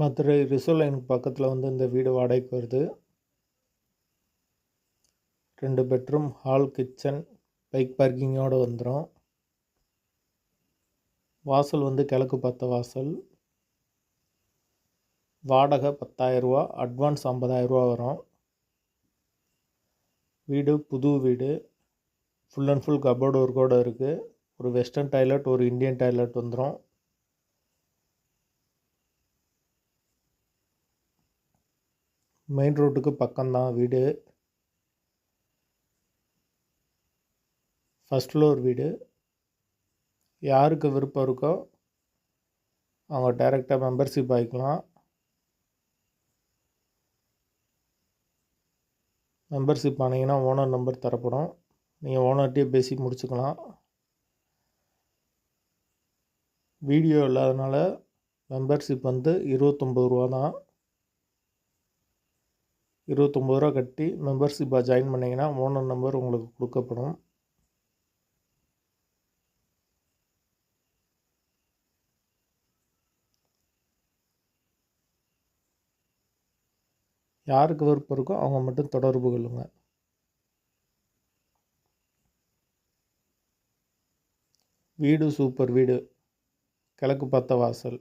Madurai reserve லைனுக்கு பக்கத்தில் வந்து இந்த வீடு வாடகைக்கு வருது. ரெண்டு பெட்ரூம் ஹால் கிச்சன் பைக் பார்க்கிங்கோடு வந்துடும் வாசல் வந்து கிழக்கு பார்த்த வாசல். வாடகை பத்தாயிரரூவா அட்வான்ஸ் ஐம்பதாயிரரூவா வரும். வீடு புது வீடு. ஃபுல் அண்ட் ஃபுல் கபோர்டு ஒர்க்கோடு இருக்குது ஒரு வெஸ்டர்ன் டாய்லெட் ஒரு இந்தியன் டாய்லெட் வந்துடும் மெயின் ரோட்டுக்கு பக்கம்தான் வீடு. ஃபஸ்ட் ஃப்ளோர் வீடு. யாருக்கு விருப்பம் இருக்கோ அவங்க டைரெக்டாக மெம்பர்ஷிப் ஆகிக்கலாம் மெம்பர்ஷிப் ஆனீங்கன்னா ஓனர் நம்பர் தரப்படும். நீங்கள் ஓனர்கிட்டயே பேசி முடிச்சுக்கலாம். வீடியோ இல்லாதனால மெம்பர்ஷிப் வந்து இருபத்தொம்பது ரூபா தான் இருபத்தொம்பது ரூபா கட்டி மெம்பர்ஷிப்பாக ஜாயின் பண்ணிங்கன்னா ஓனர் நம்பர் உங்களுக்கு கொடுக்கப்படும். யாருக்கு விருப்பம் இருக்கோ அவங்க மட்டும் தொடர்பு கொள்ளுங்கள் வீடு சூப்பர் வீடு கிழக்கு பார்த்த வாசல்.